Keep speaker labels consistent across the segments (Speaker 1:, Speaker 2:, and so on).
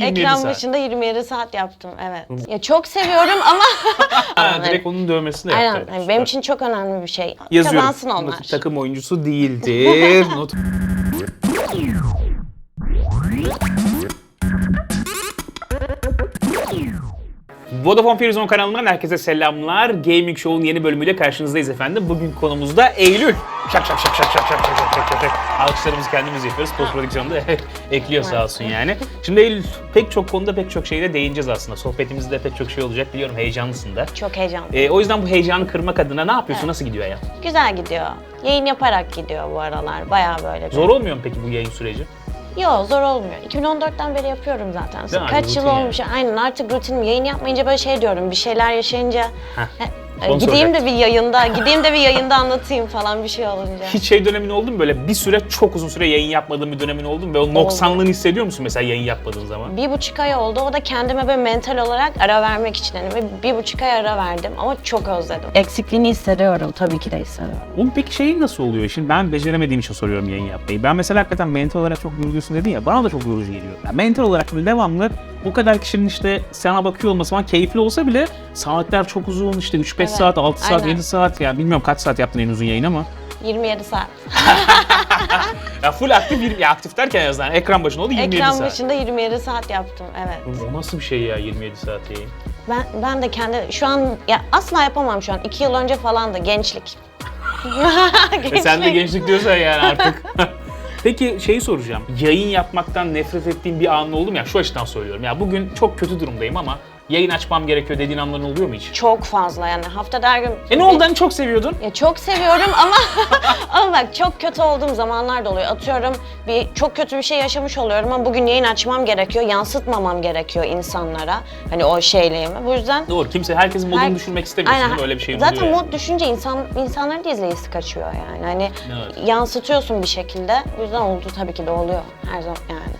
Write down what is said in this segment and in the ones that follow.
Speaker 1: 27
Speaker 2: Ekran
Speaker 1: saat.
Speaker 2: başında 27 saat yaptım evet. Ya çok seviyorum ama
Speaker 1: Ha, direkt onun dövmesini de
Speaker 2: aynen
Speaker 1: yaptı.
Speaker 2: hani benim için çok önemli bir şey.
Speaker 1: Yazıyorum.
Speaker 2: Kazansın onlar.
Speaker 1: Takım oyuncusu değildir. Not Vodafone Furizon kanalından herkese selamlar. Gaming Show'un yeni bölümüyle karşınızdayız efendim. Bugün konumuzda Eylül. Şak şak şak şak şak şak şak şak şak şak. Alkışlarımızı kendimiz yapıyoruz. Post prodüksiyonu da ekliyor sağ olsun yani. Şimdi Eylül pek çok konuda pek çok şeyde değineceğiz aslında. Sohbetimizde pek çok şey olacak biliyorum. Heyecanlısın da.
Speaker 2: Çok heyecanlı.
Speaker 1: Ee, o yüzden bu heyecanı kırmak adına ne yapıyorsun? Nasıl gidiyor hayat?
Speaker 2: Güzel gidiyor. Yayın yaparak gidiyor bu aralar. Bayağı böyle. bir-
Speaker 1: Zor olmuyor mu peki bu yayın süreci?
Speaker 2: Yo zor olmuyor. 2014'ten beri yapıyorum zaten. Kaç yıl
Speaker 1: yani.
Speaker 2: olmuş. Aynen artık rutinim. Yayın yapmayınca böyle şey diyorum. Bir şeyler yaşayınca
Speaker 1: Heh, onu
Speaker 2: gideyim de bir yayında, gideyim de bir yayında anlatayım falan bir şey olunca.
Speaker 1: Hiç şey dönemin oldu mu böyle bir süre çok uzun süre yayın yapmadığın bir dönemin oldu mu? Ve o noksanlığını hissediyor musun mesela yayın yapmadığın zaman?
Speaker 2: Bir buçuk ay oldu. O da kendime böyle mental olarak ara vermek için. Yani ve bir buçuk ay ara verdim ama çok özledim. Eksikliğini hissediyorum. Tabii ki de hissediyorum.
Speaker 1: Oğlum peki şeyin nasıl oluyor? Şimdi ben beceremediğim için soruyorum yayın yapmayı. Ben mesela hakikaten mental olarak çok yoruluyorsun dedin ya bana da çok yorucu geliyor. Yani mental olarak böyle devamlı bu kadar kişinin işte sana bakıyor olması falan keyifli olsa bile saatler çok uzun işte 3-5
Speaker 2: Evet,
Speaker 1: saat, 6 saat,
Speaker 2: aynen.
Speaker 1: 7 saat yani bilmiyorum kaç saat yaptın en uzun yayın ama.
Speaker 2: 27 saat.
Speaker 1: Ya full aktif, bir- ya aktif derken en azından ekran başında oldu 27
Speaker 2: Ekran
Speaker 1: saat.
Speaker 2: başında 27 saat yaptım. Evet.
Speaker 1: O nasıl bir şey ya 27 saat yayın?
Speaker 2: Ben ben de kendi şu an ya asla yapamam şu an. 2 yıl önce falan da gençlik.
Speaker 1: E sen de gençlik diyorsan yani artık. Peki şeyi soracağım. Yayın yapmaktan nefret ettiğin bir anın oldu mu? Ya şu açıdan söylüyorum. Ya bugün çok kötü durumdayım ama yayın açmam gerekiyor dediğin anların oluyor mu hiç?
Speaker 2: Çok fazla yani haftada her gün.
Speaker 1: E ne oldu hani çok seviyordun?
Speaker 2: Ya çok seviyorum ama ama bak çok kötü olduğum zamanlar da oluyor. Atıyorum bir çok kötü bir şey yaşamış oluyorum ama bugün yayın açmam gerekiyor. Yansıtmamam gerekiyor insanlara. Hani o şeyliğimi. Bu yüzden
Speaker 1: Doğru. Kimse herkesin modunu
Speaker 2: Her-
Speaker 1: düşürmek istemiyorsun değil mi? Öyle bir şey
Speaker 2: Zaten
Speaker 1: yani.
Speaker 2: mod düşünce insan insanların da izleyicisi kaçıyor yani. Hani
Speaker 1: Evet.
Speaker 2: yansıtıyorsun bir şekilde. Bu yüzden oldu tabii ki de oluyor her zaman yani.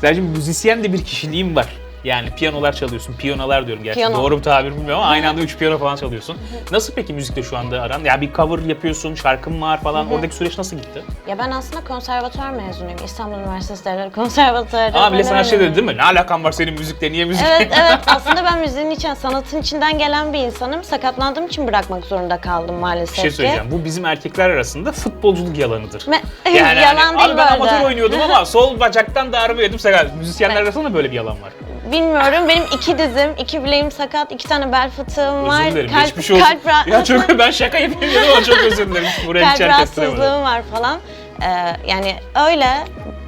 Speaker 1: Sadece müzisyen de bir kişiliğim var. Yani piyanolar çalıyorsun. Piyanolar diyorum gerçi.
Speaker 2: Piyano.
Speaker 1: Doğru bir tabir bilmiyorum ama aynı anda üç piyano falan çalıyorsun. Nasıl peki müzikte şu anda aran? Ya bir cover yapıyorsun, şarkın var falan. Oradaki süreç nasıl gitti?
Speaker 2: Ya ben aslında konservatuvar mezunuyum. İstanbul Üniversitesi Devlet Konservatuvarı.
Speaker 1: Ama bile sana şey dedi değil mi? Ne alakan var senin müzikle? Niye müzik?
Speaker 2: Evet evet aslında ben müziğin için, sanatın içinden gelen bir insanım. Sakatlandığım için bırakmak zorunda kaldım maalesef
Speaker 1: Bir şey söyleyeceğim. Bu bizim erkekler arasında futbolculuk yalanıdır.
Speaker 2: Me-
Speaker 1: Yani
Speaker 2: Yalan
Speaker 1: hani,
Speaker 2: değil
Speaker 1: abi ben
Speaker 2: arada.
Speaker 1: amatör oynuyordum ama sol bacaktan darbe yedim sakat. Müzisyenler arasında böyle bir yalan var.
Speaker 2: Bilmiyorum benim iki dizim, iki bileğim sakat, iki tane bel fıtığım var.
Speaker 1: Özür dilerim.
Speaker 2: kalp,
Speaker 1: Geçmiş olsun.
Speaker 2: kalp ra-
Speaker 1: ya çok ben şaka dedim ama çok özür dilerim. Buraya
Speaker 2: kalp rahatsızlığım var falan. Ee, yani öyle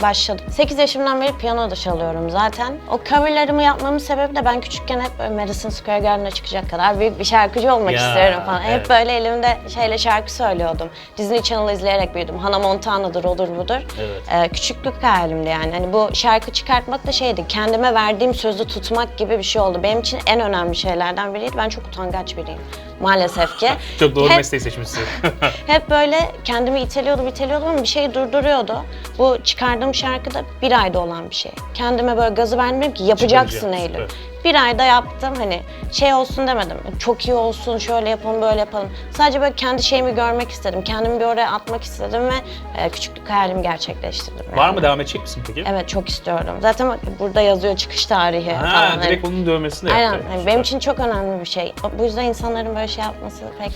Speaker 2: başladım. 8 yaşımdan beri piyano da çalıyorum zaten. O coverlarımı yapmamın sebebi de ben küçükken hep böyle Madison Square Garden'a çıkacak kadar büyük bir şarkıcı olmak
Speaker 1: Ya,
Speaker 2: istiyorum falan.
Speaker 1: evet.
Speaker 2: Hep böyle elimde şeyle şarkı söylüyordum. Disney Channel izleyerek büyüdüm. Hannah Montana'dır, odur budur.
Speaker 1: Evet.
Speaker 2: Ee, küçüklük hayalimdi yani. Hani bu şarkı çıkartmak da şeydi. Kendime verdiğim sözü tutmak gibi bir şey oldu. Benim için en önemli şeylerden biriydi. Ben çok utangaç biriyim. Maalesef ki.
Speaker 1: Çok doğru
Speaker 2: Hep-
Speaker 1: mesleği seçmişsin.
Speaker 2: hep böyle kendimi iteliyordum, iteliyordum ama bir şey durduruyordu. Bu çıkardığım şarkı da bir ayda olan bir şey. Kendime böyle gazı verdim ki yapacaksın Eylül.
Speaker 1: süper.
Speaker 2: Bir ayda yaptım hani şey olsun demedim. Çok iyi olsun, şöyle yapalım, böyle yapalım. Sadece böyle kendi şeyimi görmek istedim. Kendimi bir oraya atmak istedim ve e, küçüklük hayalimi gerçekleştirdim.
Speaker 1: Var
Speaker 2: yani.
Speaker 1: mı devam edecek misin peki?
Speaker 2: Evet çok istiyorum. Zaten bak burada yazıyor çıkış tarihi
Speaker 1: Ha,
Speaker 2: falan. Hani-
Speaker 1: direkt onun dövmesini de
Speaker 2: Aynen.
Speaker 1: yaptı.
Speaker 2: hani benim için çok önemli bir şey. Bu yüzden insanların böyle şey yapması pek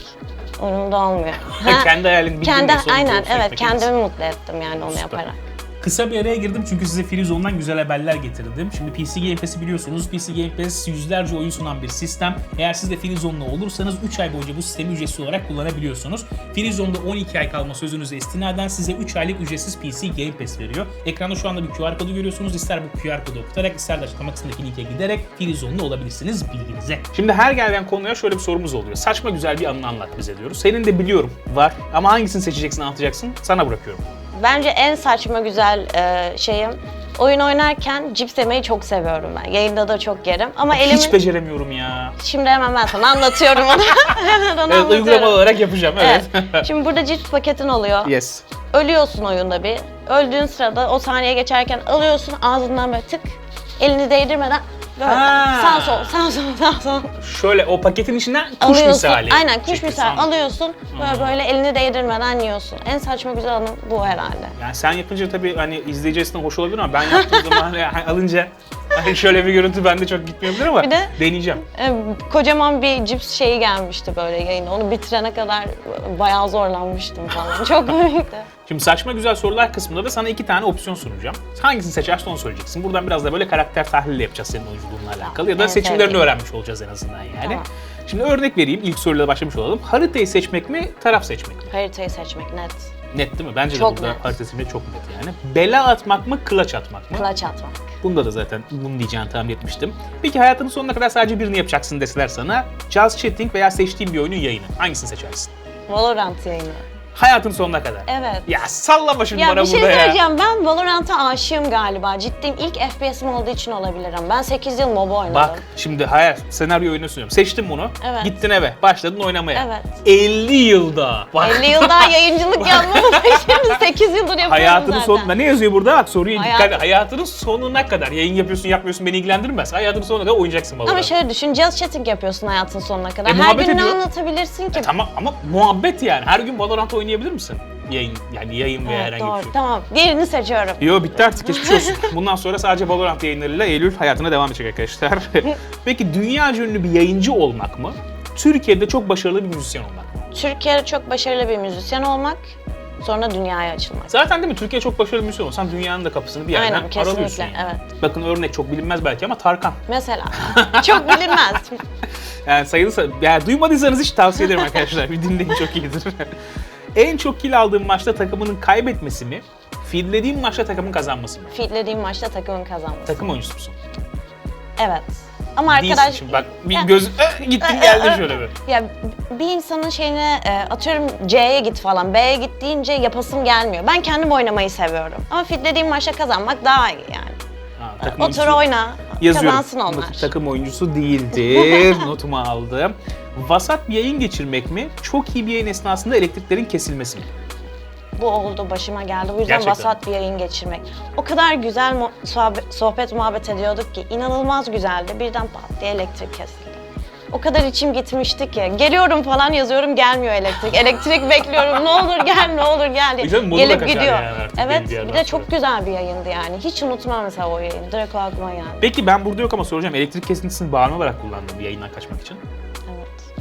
Speaker 2: umurumda olmuyor.
Speaker 1: Kendi hayalini bildiğin
Speaker 2: Kendi aynen evet kendimi mutlu ettim yani onu
Speaker 1: Süper.
Speaker 2: yaparak.
Speaker 1: Kısa bir araya girdim çünkü size Frizone'dan güzel haberler getirdim. Şimdi PC Game Pass'i biliyorsunuz. PC Game Pass yüzlerce oyun sunan bir sistem. Eğer siz de Frizone'lu olursanız 3 ay boyunca bu sistemi ücretsiz olarak kullanabiliyorsunuz. Frizone'da 12 ay kalma sözünüze istinaden size 3 aylık ücretsiz PC Game Pass veriyor. Ekranda şu anda bir QR kodu görüyorsunuz. İster bu QR kodu okutarak ister de açıklama kısmındaki linke giderek Frizone'lu olabilirsiniz bilginize. Şimdi her gelen konuya şöyle bir sorumuz oluyor. Saçma güzel bir anını anlat bize diyoruz. Senin de biliyorum var ama hangisini seçeceksin anlatacaksın sana bırakıyorum.
Speaker 2: Bence en saçma güzel e, şeyim oyun oynarken cips yemeyi çok seviyorum ben. Yayında da çok yerim ama elimin...
Speaker 1: Hiç beceremiyorum ya.
Speaker 2: Şimdi hemen ben sana anlatıyorum onu.
Speaker 1: Evet,
Speaker 2: anlatıyorum.
Speaker 1: uygulamalı olarak yapacağım. Evet.
Speaker 2: Evet. Şimdi burada cips paketin oluyor.
Speaker 1: yes.
Speaker 2: Ölüyorsun oyunda bir. Öldüğün sırada o saniye geçerken alıyorsun ağzından böyle tık elini değdirmeden böyle
Speaker 1: Ha.
Speaker 2: sağ sol sağ sol sağ sol
Speaker 1: Şöyle o paketin içinden kuş
Speaker 2: alıyorsun.
Speaker 1: misali.
Speaker 2: Aynen kuş
Speaker 1: çekiyorsun.
Speaker 2: misali alıyorsun. Böyle böyle elini değdirmeden yiyorsun. En saçma güzel anı bu herhalde.
Speaker 1: Yani sen yapınca tabii hani izleyici açısından hoş olabilir ama ben yaptığım zaman hani alınca Hani şöyle bir görüntü bende çok gitmeyebilir ama
Speaker 2: Bir de-
Speaker 1: deneyeceğim.
Speaker 2: E, kocaman bir cips şeyi gelmişti böyle yayına. Onu bitirene kadar bayağı zorlanmıştım falan. Çok komikti.
Speaker 1: Şimdi saçma güzel sorular kısmında da sana iki tane opsiyon sunacağım. Hangisini seçersen onu söyleyeceksin. Buradan biraz da böyle karakter tahlili yapacağız senin oyunculuğunla alakalı ya da
Speaker 2: en
Speaker 1: seçimlerini
Speaker 2: sevdiğim.
Speaker 1: öğrenmiş olacağız en azından yani.
Speaker 2: Tamam.
Speaker 1: Şimdi örnek vereyim. İlk soruyla başlamış olalım. Haritayı seçmek mi, taraf seçmek mi?
Speaker 2: Haritayı seçmek net.
Speaker 1: Net değil mi? Bence
Speaker 2: Çok
Speaker 1: de burada
Speaker 2: net.
Speaker 1: çok net yani. Bela atmak mı, kılaç atmak mı?
Speaker 2: Kılaç atmak.
Speaker 1: Bunda da zaten bunu diyeceğini tahmin etmiştim. Peki hayatının sonuna kadar sadece birini yapacaksın deseler sana. Just Chatting veya seçtiğin bir oyunun yayını. Hangisini seçersin?
Speaker 2: Valorant yayını.
Speaker 1: Hayatın sonuna kadar.
Speaker 2: Evet.
Speaker 1: Ya sallama şimdi
Speaker 2: Ya
Speaker 1: bana
Speaker 2: bir şey
Speaker 1: burada ya.
Speaker 2: söyleyeceğim. Ben Valorant'a aşığım galiba. Ciddiyim. İlk FPS'im olduğu için olabilirim. Ben 8 yıl MOBA oynadım.
Speaker 1: Bak şimdi hayal senaryo oyunu sunuyorum. Seçtin bunu.
Speaker 2: Evet.
Speaker 1: Gittin eve. Başladın oynamaya.
Speaker 2: Evet.
Speaker 1: 50 yılda. Bak.
Speaker 2: 50 yıl daha yayıncılık yapmamın peşinde 8 yıldır yapıyorum
Speaker 1: Hayatının
Speaker 2: zaten.
Speaker 1: sonunda ne yazıyor burada? Bak soruya
Speaker 2: Hayat-
Speaker 1: dikkat. Hayatının sonuna kadar. Yayın yapıyorsun yapmıyorsun beni ilgilendirmez. Hayatının sonuna kadar oynayacaksın baba.
Speaker 2: Ama şöyle düşün, just chatting yapıyorsun hayatın sonuna kadar.
Speaker 1: E,
Speaker 2: Her gün ne anlatabilirsin ki?
Speaker 1: Tamam ama muhabbet yani. Her gün Valorant oynayabilir misin? Yayın yani yayın veya
Speaker 2: Evet,
Speaker 1: herhangi bir
Speaker 2: doğru.
Speaker 1: şey.
Speaker 2: Tamam, diğerini seçiyorum.
Speaker 1: Yo bitti artık geçmiş olsun. Bundan sonra sadece Valorant yayınlarıyla Eylül hayatına devam edecek arkadaşlar. Peki dünya ünlü bir yayıncı olmak mı? Türkiye'de çok başarılı bir müzisyen olmak mı?
Speaker 2: Türkiye'de çok başarılı bir müzisyen olmak, sonra dünyaya açılmak.
Speaker 1: Zaten değil mi? Türkiye çok başarılı bir müzisyen olsan dünyanın da kapısını bir yerden
Speaker 2: Aynen, kesinlikle,
Speaker 1: aralıyorsun yani.
Speaker 2: evet.
Speaker 1: Bakın örnek çok bilinmez belki ama Tarkan.
Speaker 2: Mesela. çok bilinmez.
Speaker 1: Yani sayılı say- yani duymadıysanız hiç tavsiye ederim arkadaşlar. Bir dinleyin çok iyidir. En çok kill aldığın maçta takımının kaybetmesi mi? Fidlediğin maçta takımın kazanması mı?
Speaker 2: Feedlediğim maçta takımın kazanması.
Speaker 1: Takım oyuncusu musun?
Speaker 2: Evet. Ama
Speaker 1: Değilsin
Speaker 2: arkadaş...
Speaker 1: şimdi bak bir
Speaker 2: Ya-
Speaker 1: göz Eh, gittin geldin şöyle bir.
Speaker 2: Ya bir insanın şeyine e, atıyorum C'ye git falan, B'ye git deyince yapasım gelmiyor. Ben kendim oynamayı seviyorum. Ama feedlediğim maçta kazanmak daha iyi yani.
Speaker 1: Ha, takım
Speaker 2: Otur
Speaker 1: oyuncusu-
Speaker 2: oyna,
Speaker 1: Yazıyorum.
Speaker 2: kazansın onlar.
Speaker 1: Takım oyuncusu değildir. Notumu aldım. Vasat bir yayın geçirmek mi? Çok iyi bir yayın esnasında elektriklerin kesilmesi mi?
Speaker 2: Bu oldu, başıma geldi. Bu yüzden
Speaker 1: Gerçekten.
Speaker 2: vasat bir yayın geçirmek. O kadar güzel sohbet, sohbet muhabbet ediyorduk ki inanılmaz güzeldi. Birden pat diye elektrik kesildi. O kadar içim gitmişti ki. Geliyorum falan yazıyorum gelmiyor elektrik. Elektrik bekliyorum ne olur gel ne olur gel diye.
Speaker 1: da
Speaker 2: Gelip gidiyor.
Speaker 1: yani artık
Speaker 2: evet
Speaker 1: bir
Speaker 2: de çok güzel bir yayındı yani. Hiç unutmam mesela o yayını. Direkt o aklıma geldi.
Speaker 1: Peki ben burada yok ama soracağım. Elektrik kesintisini bahane olarak kullandın bir yayından kaçmak için.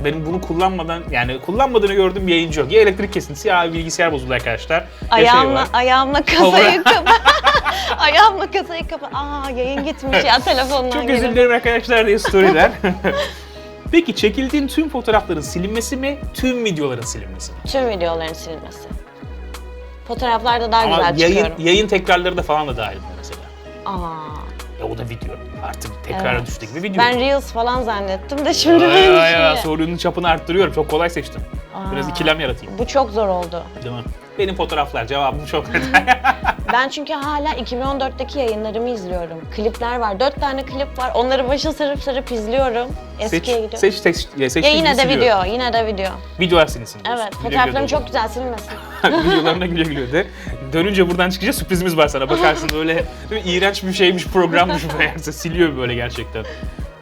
Speaker 1: Benim bunu kullanmadan yani kullanmadığını gördüğüm bir yayıncı yok. Ya elektrik kesintisi ya bilgisayar bozuldu arkadaşlar. Ya şey
Speaker 2: Ayağımla, ayağımla kasayı kapa. ayağımla kasayı kapa. Aa yayın gitmiş ya telefondan
Speaker 1: Çok özür dilerim arkadaşlar diye storyler. Peki çekildiğin tüm fotoğrafların silinmesi mi, tüm videoların silinmesi mi?
Speaker 2: Tüm videoların silinmesi. Fotoğraflarda daha
Speaker 1: Ama
Speaker 2: güzel
Speaker 1: yayın,
Speaker 2: çıkıyorum.
Speaker 1: yayın tekrarları da falan da dahil mesela?
Speaker 2: Aa,
Speaker 1: o da video. Artık tekrara
Speaker 2: evet.
Speaker 1: düştü gibi video.
Speaker 2: Ben Reels falan zannettim de şimdi
Speaker 1: Ay,
Speaker 2: bir
Speaker 1: ay, ay, sorunun çapını arttırıyorum. Çok kolay seçtim. Biraz
Speaker 2: Aa.
Speaker 1: ikilem yaratayım.
Speaker 2: Bu çok zor oldu.
Speaker 1: Değil mi? Benim fotoğraflar cevabım çok.
Speaker 2: Ben çünkü hala 2014'teki yayınlarımı izliyorum. Klipler var. Dört tane klip var. Onları başa sarıp sarıp izliyorum.
Speaker 1: seç,
Speaker 2: Eskiye gidiyor.
Speaker 1: seç, seç, ya seç,
Speaker 2: ya yine de
Speaker 1: siliyorum.
Speaker 2: video, yine de video.
Speaker 1: Videolar silinsin.
Speaker 2: Evet, fotoğraflarım çok güzel silinmesin.
Speaker 1: Videolarına güle güle de. Dönünce buradan çıkınca sürprizimiz var sana. Bakarsın mi? iğrenç bir şeymiş, programmış meğerse. Siliyor böyle gerçekten.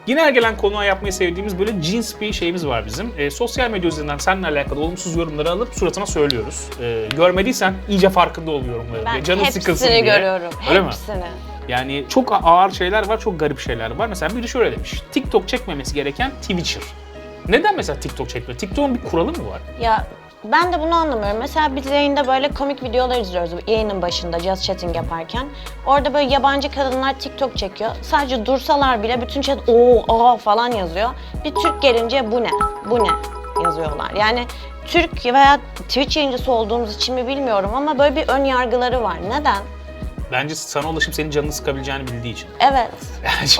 Speaker 1: Yine her gelen konuğa yapmayı sevdiğimiz böyle cins bir şeyimiz var bizim. E, sosyal medya üzerinden seninle alakalı olumsuz yorumları alıp suratına söylüyoruz. E, görmediysen iyice farkında ol yorumları.
Speaker 2: Ben
Speaker 1: Canın
Speaker 2: hepsini
Speaker 1: sıkılsın diye.
Speaker 2: görüyorum.
Speaker 1: Öyle mi?
Speaker 2: hepsini.
Speaker 1: Yani çok ağır şeyler var, çok garip şeyler var. Mesela biri şöyle demiş. TikTok çekmemesi gereken Twitcher. Neden mesela TikTok çekmiyor? TikTok'un bir kuralı mı var?
Speaker 2: Ya ben de bunu anlamıyorum. Mesela biz yayında böyle komik videolar izliyoruz yayının başında just chatting yaparken. Orada böyle yabancı kadınlar TikTok çekiyor. Sadece dursalar bile bütün chat o aa falan yazıyor. Bir Türk gelince bu ne? Bu ne? yazıyorlar. Yani Türk veya Twitch yayıncısı olduğumuz için mi bilmiyorum ama böyle bir ön yargıları var. Neden?
Speaker 1: Bence sana ulaşım senin canını sıkabileceğini bildiği için.
Speaker 2: Evet.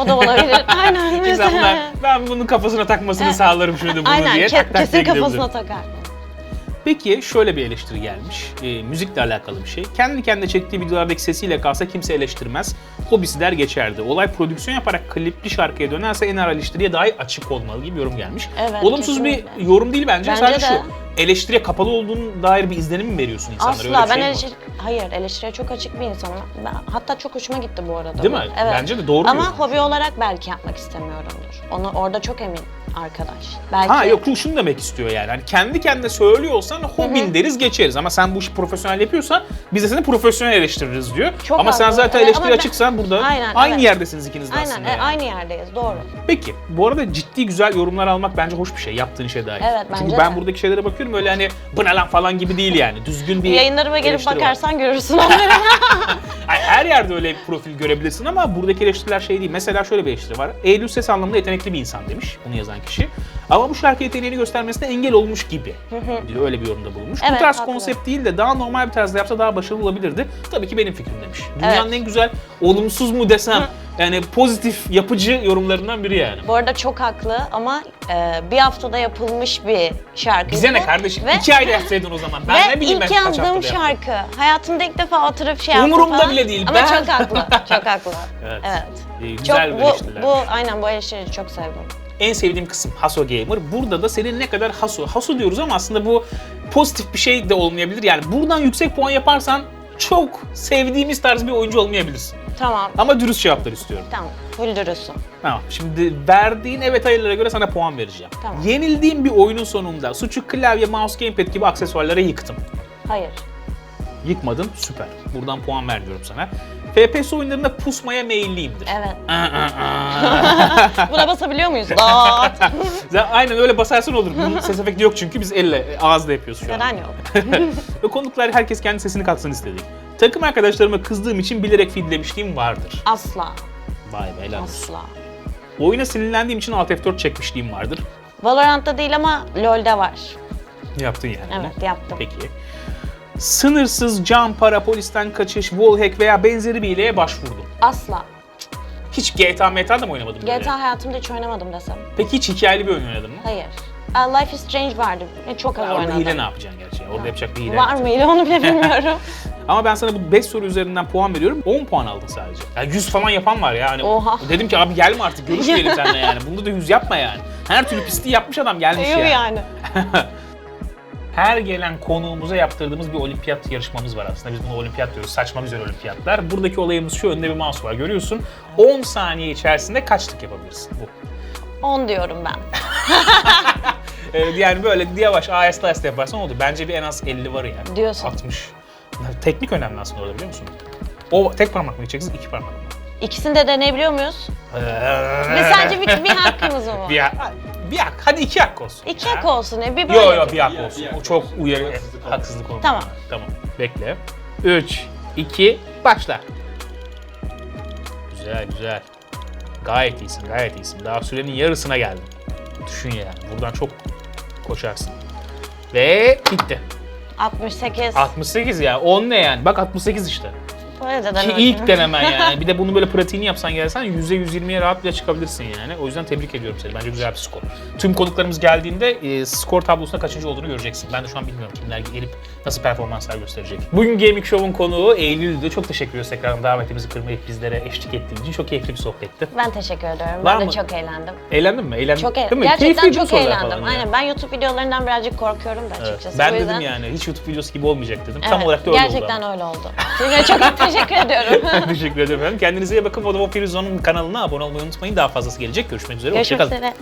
Speaker 2: O da olabilir. Aynen
Speaker 1: bunlar, ben bunun kafasına takmasını sağlarım şunu da bunu
Speaker 2: Aynen
Speaker 1: diye. tak
Speaker 2: kesin kafasına takar.
Speaker 1: Peki şöyle bir eleştiri gelmiş. E, müzikle alakalı bir şey. Kendi kendine çektiği videolardaki sesiyle kalsa kimse eleştirmez. Hobisi der geçerdi. Olay prodüksiyon yaparak klipli şarkıya dönerse en ağır eleştiriye dahi açık olmalı gibi yorum gelmiş.
Speaker 2: Evet,
Speaker 1: Olumsuz
Speaker 2: kesinlikle.
Speaker 1: bir yorum değil bence.
Speaker 2: Bence
Speaker 1: Sadece
Speaker 2: de.
Speaker 1: şu. Eleştiriye kapalı olduğun dair bir izlenim mi veriyorsun insanlara? Öyle
Speaker 2: Asla
Speaker 1: bir
Speaker 2: ben
Speaker 1: şey
Speaker 2: eleştiri... Hayır eleştiriye çok açık bir insanım. Ben, hatta çok hoşuma gitti bu arada.
Speaker 1: Değil
Speaker 2: bu.
Speaker 1: mi?
Speaker 2: Evet.
Speaker 1: Bence de doğru
Speaker 2: Ama
Speaker 1: diyorsun.
Speaker 2: hobi olarak belki yapmak istemiyorumdur. Onu orada çok emin. Arkadaş. Belki
Speaker 1: Ha yok şu- şunu demek istiyor yani. Hani kendi kendine söylüyorsan hobin deriz geçeriz ama sen bu işi profesyonel yapıyorsan biz de seni profesyonel eleştiririz diyor.
Speaker 2: Çok
Speaker 1: ama sen zaten
Speaker 2: Evet,
Speaker 1: eleştiri
Speaker 2: ben-
Speaker 1: açıksan burada
Speaker 2: Aynen,
Speaker 1: aynı
Speaker 2: evet.
Speaker 1: yerdesiniz ikiniz de
Speaker 2: Aynen
Speaker 1: aslında.
Speaker 2: e,
Speaker 1: yani.
Speaker 2: aynı yerdeyiz doğru.
Speaker 1: Peki bu arada ciddi güzel yorumlar almak bence hoş bir şey yaptığın işe dair.
Speaker 2: Evet,
Speaker 1: Çünkü
Speaker 2: bence
Speaker 1: ben
Speaker 2: de.
Speaker 1: buradaki şeylere bakıyorum öyle hani bu ne lan falan gibi değil yani. Düzgün bir
Speaker 2: Yayınlarıma gelip
Speaker 1: eleştiri var.
Speaker 2: bakarsan görürsün onları.
Speaker 1: Her yerde öyle bir profil görebilirsin ama buradaki eleştiriler şey değil. Mesela şöyle bir eleştiri var. Eylül ses anlamında yetenekli bir insan demiş bunu yazan kişi. Ama bu şarkı yeteneğini göstermesine engel olmuş gibi. diyor. Öyle bir yorumda bulunmuş. bu
Speaker 2: Evet,
Speaker 1: tarz
Speaker 2: haklı.
Speaker 1: konsept değil de daha normal bir tarzda yapsa daha başarılı olabilirdi. Tabii ki benim fikrim demiş. Dünyanın en güzel olumsuz mu desem yani pozitif yapıcı yorumlarından biri yani.
Speaker 2: Bu arada çok haklı ama e, bir haftada yapılmış bir şarkı.
Speaker 1: Bize ne kardeşim?
Speaker 2: Ve,
Speaker 1: İki ayda yapsaydın o zaman. Ben
Speaker 2: ve
Speaker 1: ne bileyim ben
Speaker 2: ilk
Speaker 1: kaç
Speaker 2: yazdığım
Speaker 1: haftada yaptım.
Speaker 2: şarkı. Hayatımda ilk defa oturup şey yaptım
Speaker 1: Umurumda
Speaker 2: falan.
Speaker 1: bile değil,
Speaker 2: Ama
Speaker 1: ben-
Speaker 2: çok haklı. Çok haklı.
Speaker 1: Evet.
Speaker 2: evet. Çok
Speaker 1: güzel bir
Speaker 2: bu,
Speaker 1: eleştiriler.
Speaker 2: bu aynen bu eleştiriyi çok sevdim.
Speaker 1: En sevdiğim kısım Haso Gamer. Burada da senin ne kadar Haso, Haso diyoruz ama aslında bu pozitif bir şey de olmayabilir. Yani buradan yüksek puan yaparsan çok sevdiğimiz tarz bir oyuncu olmayabilirsin.
Speaker 2: Tamam.
Speaker 1: Ama dürüst cevaplar istiyorum.
Speaker 2: Tamam. Full dürüstsün.
Speaker 1: Tamam. Şimdi verdiğin evet hayırlara göre sana puan vereceğim.
Speaker 2: Tamam.
Speaker 1: Yenildiğim bir oyunun sonunda suçu klavye, mouse, gamepad gibi aksesuarlara yıktım.
Speaker 2: Hayır.
Speaker 1: Yıkmadın, süper. Buradan puan ver diyorum sana. FPS oyunlarında pusmaya meyilliyimdir.
Speaker 2: Evet. Buna basabiliyor muyuz? Aa,
Speaker 1: Sen aynen öyle basarsan olur. Bunun ses efekti yok çünkü biz elle, ağızla yapıyoruz şu an.
Speaker 2: Neden yok?
Speaker 1: Ve konuklar herkes kendi sesini katsın istedik. Takım arkadaşlarıma kızdığım için bilerek feedlemişliğim vardır.
Speaker 2: Asla.
Speaker 1: Vay be helal olsun.
Speaker 2: Asla.
Speaker 1: Oyuna sinirlendiğim için Alt F4 çekmişliğim vardır.
Speaker 2: Valorant'ta değil ama LoL'de var.
Speaker 1: Yaptın yani.
Speaker 2: Evet yaptım.
Speaker 1: Peki. Sınırsız can, para, polisten kaçış, wallhack veya benzeri bir hileye başvurdum.
Speaker 2: Asla.
Speaker 1: Hiç GTA meta da mı oynamadın böyle?
Speaker 2: GTA hayatımda hiç oynamadım desem.
Speaker 1: Peki hiç hikayeli bir oyun oynadın mı?
Speaker 2: Hayır. Aa, Life is Strange vardı. Ne çok az
Speaker 1: orada
Speaker 2: oynadım.
Speaker 1: hile ne yapacaksın gerçi? Orada yapacak bir hile.
Speaker 2: Var mı hile onu bile bilmiyorum.
Speaker 1: Ama ben sana bu 5 soru üzerinden puan veriyorum. 10 puan aldın sadece. Ya 100 falan yapan var ya. Hani
Speaker 2: Oha.
Speaker 1: Dedim ki abi gelme artık görüşmeyelim seninle yani. Bunda da 100 yapma yani. Her türlü pisliği yapmış adam gelmiş
Speaker 2: Yok
Speaker 1: yani.
Speaker 2: yani.
Speaker 1: Her gelen konuğumuza yaptırdığımız bir olimpiyat yarışmamız var aslında. Biz buna olimpiyat diyoruz. Saçma güzel olimpiyatlar. Buradaki olayımız şu. Önünde bir mouse var görüyorsun. 10 saniye içerisinde kaç tık yapabilirsin? Bu.
Speaker 2: 10 diyorum ben.
Speaker 1: Ee, yani böyle yavaş aheste aheste yaparsan olur. Bence bir en az 50 var yani.
Speaker 2: Diyorsun.
Speaker 1: 60. Teknik önemli aslında orada biliyor musun? O tek parmak mı gideceksin, iki parmak mı?
Speaker 2: İkisini de deneyebiliyor muyuz? Ve sadece bir, bir hakkımız mı var?
Speaker 1: bir, bir hak. Hadi iki hak olsun.
Speaker 2: İki
Speaker 1: Ha?
Speaker 2: hak olsun. ya, Bir böyle.
Speaker 1: Yo yo bir hak olsun. O çok uyarı,
Speaker 3: Haksızlık oldu.
Speaker 1: haksızlık oldu.
Speaker 2: Tamam.
Speaker 1: Tamam. Bekle. 3, 2, başla. Güzel güzel. Gayet iyisin, gayet iyisin. Daha sürenin yarısına geldin. Düşün yani. Buradan çok koşarsın. Ve bitti.
Speaker 2: 68.
Speaker 1: 68 ya. 10 ne yani? Bak 68 işte.
Speaker 2: De
Speaker 1: Ki ilk denemen yani. Bir de bunu böyle pratiğini yapsan gelsen %120'ye rahat bile çıkabilirsin yani. O yüzden tebrik ediyorum seni. Bence güzel bir skor. Tüm konuklarımız geldiğinde e, skor tablosunda kaçıncı olduğunu göreceksin. Ben de şu an bilmiyorum kimler gelip nasıl performanslar gösterecek. Bugün Gaming Show'un konuğu Eylül'dü. Çok teşekkür ediyoruz tekrardan davetimizi kırmayıp bizlere eşlik ettiğin için. Çok keyifli bir sohbetti.
Speaker 2: Ben teşekkür ediyorum.
Speaker 1: Var
Speaker 2: ben de
Speaker 1: mı?
Speaker 2: çok eğlendim.
Speaker 1: Eğlendin mi? Eğlendin.
Speaker 2: Çok
Speaker 1: Değil mi?
Speaker 2: Gerçekten
Speaker 1: Keyifliydi
Speaker 2: çok eğlendim. Aynen. Ben YouTube videolarından birazcık korkuyorum da
Speaker 1: Evet.
Speaker 2: açıkçası.
Speaker 1: Ben
Speaker 2: O
Speaker 1: dedim
Speaker 2: yüzden-
Speaker 1: yani hiç YouTube videosu gibi olmayacak dedim. Tam
Speaker 2: Evet,
Speaker 1: olarak da öyle
Speaker 2: Gerçekten
Speaker 1: oldu.
Speaker 2: öyle oldu. Size çok teşekkür ediyorum.
Speaker 1: ama. teşekkür efendim. Kendinize iyi bakın. Vodafone Filizon'un kanalına abone olmayı unutmayın. Daha fazlası gelecek. Görüşmek üzere.
Speaker 2: Görüşmek üzere.